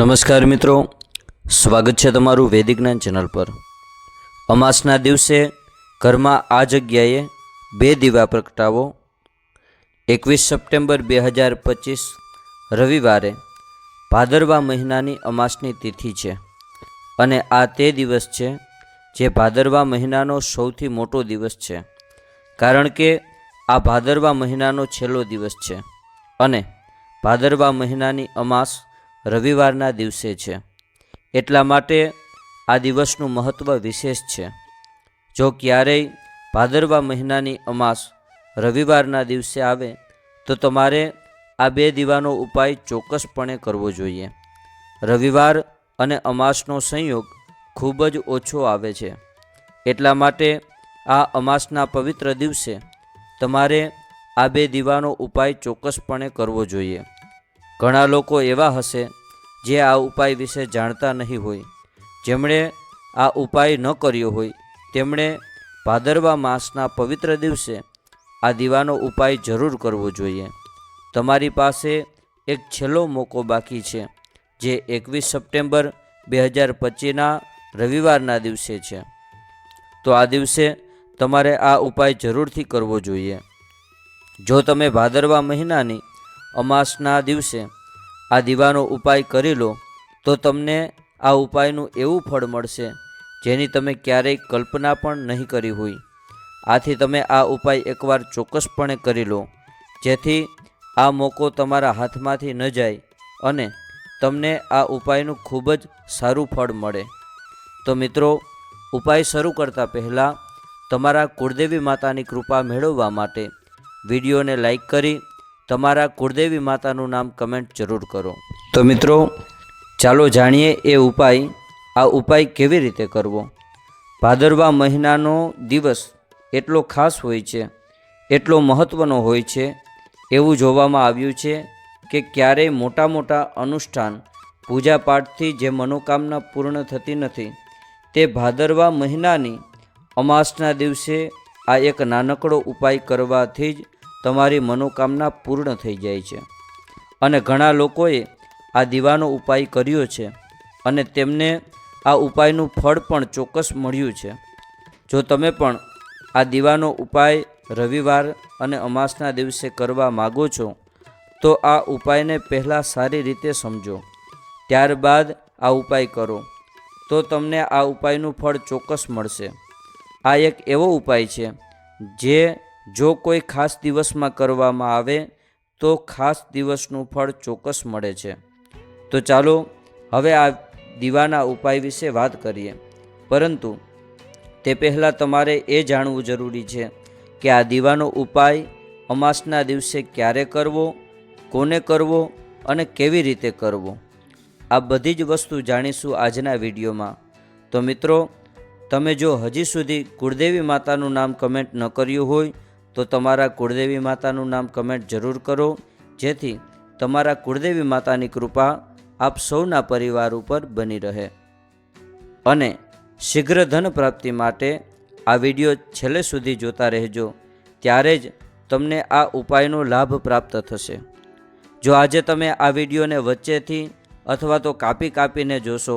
નમસ્કાર મિત્રો. સ્વાગત છે તમારું વૈદિક જ્ઞાન ચેનલ પર. અમાસના દિવસે ઘરમાં આ જગ્યાએ બે દીવા પ્રગટાવો. એકવીસ સપ્ટેમ્બર બે હજાર પચીસ રવિવારે ભાદરવા મહિનાની અમાસની તિથિ છે અને આ તે દિવસ છે જે ભાદરવા મહિનાનો સૌથી મોટો દિવસ છે. કારણ કે આ ભાદરવા મહિનાનો છેલ્લો દિવસ છે અને ભાદરવા મહિનાની અમાસ રવિવારના દિવસે છે. એટલા માટે આ દિવસનું મહત્ત્વ વિશેષ છે. જો ક્યારેય ભાદરવા મહિનાની અમાસ રવિવારના દિવસે આવે, તો તમારે આ બે દીવાનો ઉપાય ચોક્કસપણે કરવો જોઈએ. રવિવાર અને અમાસનો સંયોગ ખૂબ જ ઓછો આવે છે. એટલા માટે આ અમાસના પવિત્ર દિવસે તમારે આ બે દીવાનો ઉપાય ચોક્કસપણે કરવો જોઈએ. ઘણા લોકો એવા હશે જે આ ઉપાય વિશે જાણતા નહીં હોય, જેમણે આ ઉપાય ન કર્યો હોય, તેમણે ભાદરવા માસના પવિત્ર દિવસે આ દીવાનો ઉપાય જરૂર કરવો જોઈએ. તમારી પાસે એક છેલ્લો મોકો બાકી છે, જે એકવીસ સપ્ટેમ્બર બે હજાર પચીસના રવિવારના દિવસે છે. તો આ દિવસે તમારે આ ઉપાય જરૂરથી કરવો જોઈએ. જો તમે ભાદરવા મહિનાની અમાસના દિવસે આ દીવાનો ઉપાય કરી લો, તો તમને આ ઉપાયનું એવું ફળ મળશે, જેની તમે ક્યારેય કલ્પના પણ નહીં કરી હોય. આથી તમે આ ઉપાય એકવાર ચોક્કસપણે કરી લો, જેથી આ મોકો તમારા હાથમાંથી ન જાય અને તમને આ ઉપાયનું ખૂબ જ સારું ફળ મળે. તો મિત્રો, ઉપાય શરૂ કરતાં પહેલાં તમારા કુળદેવી માતાની કૃપા મેળવવા માટે વિડીયોને લાઈક કરી તમારા કુળદેવી માતાનું નામ કમેન્ટ જરૂર કરો. તો મિત્રો, ચાલો જાણીએ એ ઉપાય, આ ઉપાય કેવી રીતે કરવો? ભાદરવા મહિનાનો દિવસ એટલો ખાસ હોય છે, એટલો મહત્ત્વનો હોય છે, એવું જોવામાં આવ્યું છે કે ક્યારેય મોટા મોટા અનુષ્ઠાન, પૂજાપાઠથી જે મનોકામના પૂર્ણ થતી નથી, તે ભાદરવા મહિનાની અમાસના દિવસે આ એક નાનકડો ઉપાય કરવાથી જ તમારી મનોકામના પૂર્ણ થઈ જાય છે. અને ઘણા લોકોએ આ દીવાનો ઉપાય કર્યો છે અને તેમને આ ઉપાયનું ફળ પણ ચોક્કસ મળ્યું છે. જો તમે પણ આ દીવાનો ઉપાય રવિવાર અને અમાસના દિવસે કરવા માગો છો, તો આ ઉપાયને પહેલાં સારી રીતે સમજો. ત્યારબાદ આ ઉપાય કરો, તો તમને આ ઉપાયનું ફળ ચોક્કસ મળશે. આ એક એવો ઉપાય છે, જે જો કોઈ ખાસ દિવસમાં કરવામાં આવે, તો ખાસ દિવસનું ફળ ચોક્કસ મળે છે. તો ચાલો, હવે આ દીવાના ઉપાય વિશે વાત કરીએ. પરંતુ, તે પહેલાં તમારે એ જાણવું જરૂરી છે કે આ દીવાનો ઉપાય અમાસના દિવસે ક્યારે કરવો, કોને કરવો અને કેવી રીતે કરવો. આ બધી જ વસ્તુ જાણીશું આજના વિડીયોમાં. તો મિત્રો, તમે જો હજી સુધી કુળદેવી માતાનું નામ કમેન્ટ ન કર્યું હોય તો તમારા કુળદેવી માતાનું નામ કમેન્ટ જરૂર કરો. જેથી તમારા કુળદેવી માતાની કૃપા આપ સૌના પરિવાર ઉપર બની રહે. અને શીઘ્ર ધન પ્રાપ્તિ માટે આ વીડિયો છેલ્લે સુધી જોતા રહેજો. ત્યારે જ તમને આ ઉપાયનો લાભ પ્રાપ્ત થશે. જો આજે તમે આ વિડીયોને વચ્ચેથી અથવા તો કાપી કાપીને જોશો,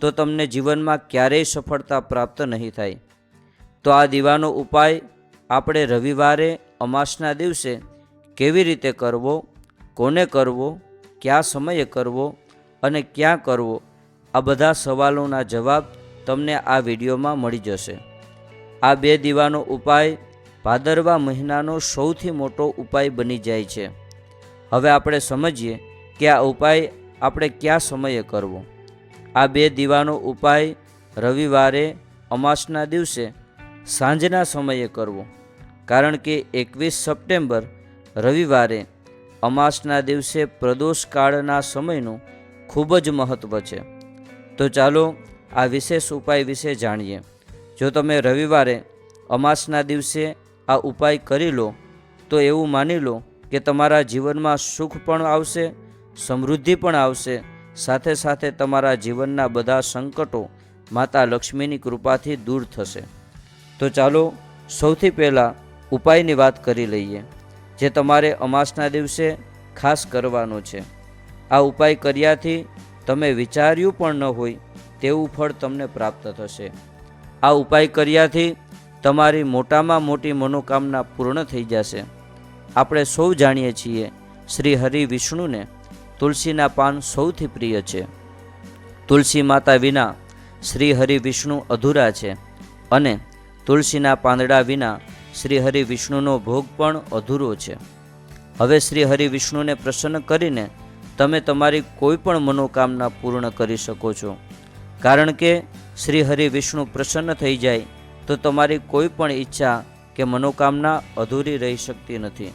તો તમને જીવનમાં ક્યારેય સફળતા પ્રાપ્ત નહીં થાય. તો આ દીવાનો ઉપાય આપણે રવિવારે, અમાસના દિવસે કેવી રીતે કરવો, કોને કરવો, કયા સમયે કરવો અને ક્યાં કરવો, આ બધા સવાલોના જવાબ તમને આ વિડીયોમાં મળી જશે. આ બે દીવાનો ઉપાય ભાદરવા મહિનાનો સૌથી મોટો ઉપાય બની જાય છે. હવે આપણે સમજીએ કે આ ઉપાય આપણે કયા સમયે કરવો. આ બે દીવાનો ઉપાય રવિવારે, અમાસના દિવસે સાંજના સમયે કરવો. કારણ કે એકવીસ સપ્ટેમ્બર, રવિવારે અમાસના દિવસે પ્રદોષકાળના સમયનું ખૂબ જ મહત્ત્વ છે. તો ચાલો આ વિશેષ ઉપાય વિશે જાણીએ. જો તમે રવિવારે અમાસના દિવસે આ ઉપાય કરી લો, તો એવું માની લો કે તમારા જીવનમાં સુખ પણ આવશે, સમૃદ્ધિ પણ આવશે, સાથે સાથે તમારા જીવનના બધા સંકટો માતા લક્ષ્મીની કૃપાથી દૂર થશે. તો ચાલો સૌથી પહેલાં ઉપાયની વાત કરી લઈએ, જે તમારે અમાસના દિવસે ખાસ કરવાનો છે. આ ઉપાય કર્યાથી તમે વિચાર્યું પણ ન હોય તેવું ફળ તમને પ્રાપ્ત થશે. આ ઉપાય કર્યાથી તમારી મોટામાં મોટી મનોકામના પૂર્ણ થઈ જશે. આપણે સૌ જાણીએ છીએ, શ્રી હરિ વિષ્ણુને તુલસીના પાન સૌથી પ્રિય છે. તુલસી માતા વિના શ્રી હરિ વિષ્ણુ અધૂરા છે અને તુલસીના પાંદડા વિના શ્રી હરિ વિષ્ણુનો ભોગ પણ અધૂરો છે. હવે શ્રી હરિ વિષ્ણુને પ્રસન્ન કરીને તમે તમારી કોઈ પણ મનોકામના પૂર્ણ કરી શકો છો. કારણ કે શ્રી હરિ વિષ્ણુ પ્રસન્ન થઈ જાય તો તમારી કોઈ પણ ઈચ્છા કે મનોકામના અધૂરી રહી શકતી નથી.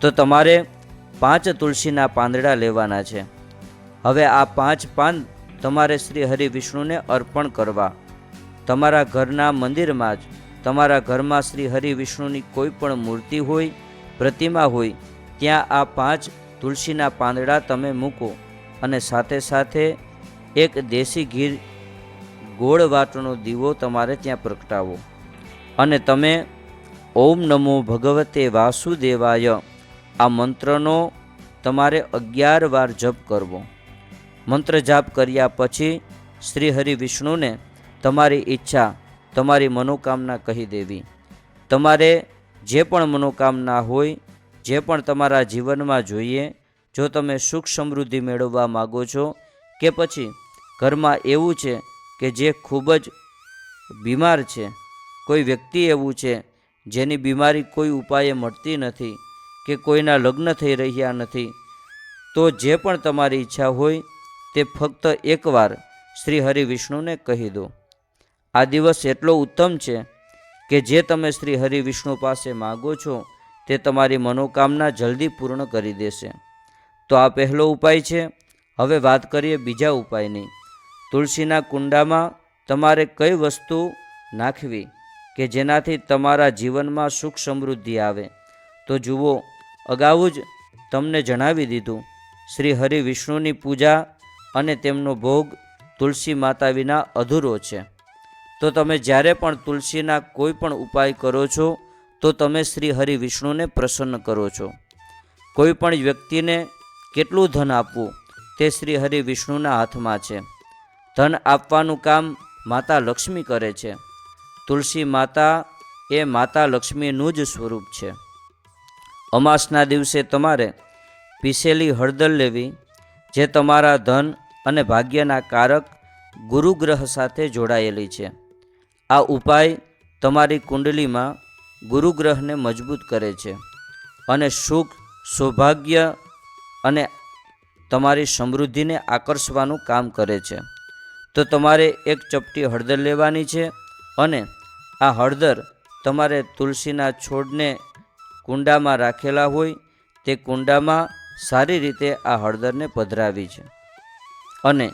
તો તમારે પાંચ તુલસીના પાંદડા લેવાના છે. હવે આ પાંચ પાન તમારે શ્રી હરિ વિષ્ણુને અર્પણ કરવા. તમારા ઘરના મંદિરમાં જ, તમારા ઘરમાં શ્રી હરિ વિષ્ણુની કોઈ પણ મૂર્તિ હોય, પ્રતિમા હોય, ત્યાં આ પાંચ તુલસીના પાંદડા તમે મૂકો અને સાથે સાથે એક દેશી ગીર ગોળ વાટનો દીવો તમારે ત્યાં પ્રગટાવો. અને તમે ઓમ નમો ભગવતે વાસુદેવાય, આ મંત્રનો તમારે અગિયાર વાર જપ કરવો. મંત્ર જાપ કર્યા પછી શ્રી હરિ વિષ્ણુને તમારી ઈચ્છા તમારી મનોકામના કહી દેવી. તમારે જે પણ મનોકામના હોય, જે પણ તમારા જીવનમાં જોઈએ, જો તમે સુખ સમૃદ્ધિ મેળવવા માગો છો કે પછી ઘરમાં એવું છે કે જે ખૂબ જ બીમાર છે, કોઈ વ્યક્તિ એવું છે જેની બીમારી કોઈ ઉપાયે મળતી નથી કે કોઈના લગ્ન થઈ રહ્યા નથી, તો જે પણ તમારી ઈચ્છા હોય તે ફક્ત એકવાર શ્રી હરિ વિષ્ણુને કહી દો. આ દિવસ એટલો ઉત્તમ છે કે જે તમે શ્રી હરિ વિષ્ણુ પાસે માગો છો, તે તમારી મનોકામના જલ્દી પૂર્ણ કરી દેશે. તો આ પહેલો ઉપાય છે. હવે વાત કરીએ બીજા ઉપાયની. તુલસીના કુંડામાં તમારે કઈ વસ્તુ નાખવી કે જેનાથી તમારા જીવનમાં સુખ સમૃદ્ધિ આવે? તો જુઓ, અગાઉ જ તમને જણાવી દીધું, શ્રી હરિ વિષ્ણુની પૂજા અને તેમનો ભોગ તુલસી માતા વિના અધૂરો છે. તો તમે જ્યારે પણ તુલસીના કોઈ પણ ઉપાય કરો છો, તો તમે શ્રી હરિ વિષ્ણુને પ્રસન્ન કરો છો. કોઈ પણ વ્યક્તિને કેટલું ધન આપવું, તે શ્રી હરિ વિષ્ણુના હાથમાં છે. ધન આપવાનું કામ માતા લક્ષ્મી કરે છે. તુલસી માતા એ માતા લક્ષ્મીનું જ સ્વરૂપ છે. અમાસના દિવસે તમારે પીસેલી હળદર લેવી, જે તમારા ધન અને ભાગ્યના કારક ગુરુગ્રહ સાથે જોડાયેલી છે. આ ઉપાય તમારી કુંડલીમાં ગુરુગ્રહને મજબૂત કરે છે અને સુખ, સૌભાગ્ય અને તમારી સમૃદ્ધિને આકર્ષવાનું કામ કરે છે. તો તમારે એક ચપટી હળદર લેવાની છે અને આ હળદર તમારે તુલસીના છોડને કુંડામાં રાખેલા હોય તે કુંડામાં સારી રીતે આ હળદરને પધરાવી છે. અને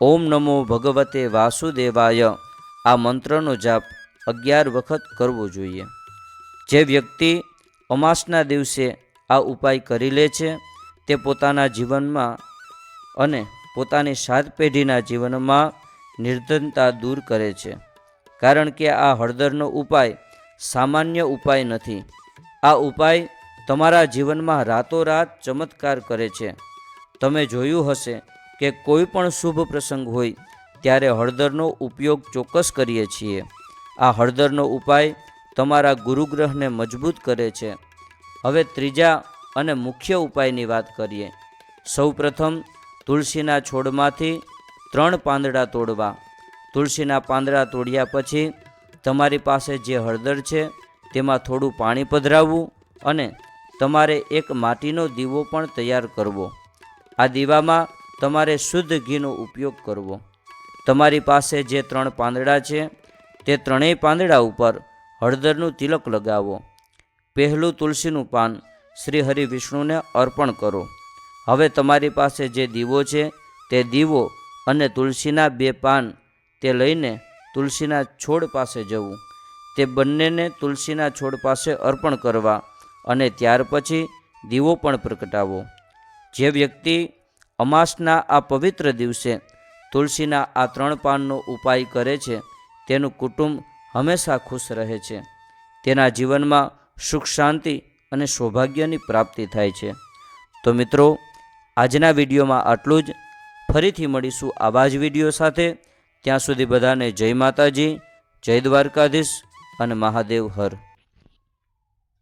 ઓમ નમો ભગવતે વાસુદેવાય આ મંત્રનો જાપ અગિયાર વખત કરવો જોઈએ. જે વ્યક્તિ અમાસના દિવસે આ ઉપાય કરી લે છે, તે પોતાના જીવનમાં અને પોતાની સાત પેઢીના જીવનમાં નિર્ધનતા દૂર કરે છે. કારણ કે આ હળદરનો ઉપાય સામાન્ય ઉપાય નથી. આ ઉપાય તમારા જીવનમાં રાતોરાત ચમત્કાર કરે છે. તમે જોયું હશે કે કોઈ પણ શુભ પ્રસંગ હોય ત્યારે હળદરનો ઉપયોગ ચોક્કસ કરીએ છીએ. આ હળદરનો ઉપાય તમારા ગુરુગ્રહને મજબૂત કરે છે. હવે ત્રીજા અને મુખ્ય ઉપાયની વાત કરીએ. સૌપ્રથમ, તુલસીના છોડમાંથી ત્રણ પાંદડા તોડવા. તુલસીના પાંદડા તોડ્યા પછી તમારી પાસે જે હળદર છે, તેમાં થોડું પાણી પધરાવવું અને તમારે એક માટીનો દીવો પણ તૈયાર કરવો. આ દીવામાં તમારે શુદ્ધ ઘીનો ઉપયોગ કરવો. તમારી પાસે જે ત્રણ પાંદડા છે, તે ત્રણેય પાંદડા ઉપર હળદરનું તિલક લગાવો. પહેલું તુલસીનું પાન શ્રી હરિ વિષ્ણુને અર્પણ કરો. હવે તમારી પાસે જે દીવો છે, તે દીવો અને તુલસીના બે પાન તે લઈને તુલસીના છોડ પાસે જવું. તે બંનેને તુલસીના છોડ પાસે અર્પણ કરવા અને ત્યાર પછી દીવો પણ પ્રગટાવો. જે વ્યક્તિ અમાસના આ પવિત્ર દિવસે તુલસીના આ ત્રણ પાનનો ઉપાય કરે છે, તેનું કુટુંબ હંમેશા ખુશ રહે છે. તેના જીવનમાં સુખ, શાંતિ અને સૌભાગ્યની પ્રાપ્તિ થાય છે. તો મિત્રો, આજના વિડીયોમાં આટલું જ. ફરીથી મળીશું આવા જ વીડિયો સાથે. ત્યાં સુધી બધાને જય માતાજી, જય દ્વારકાધીશ અને મહાદેવ હર.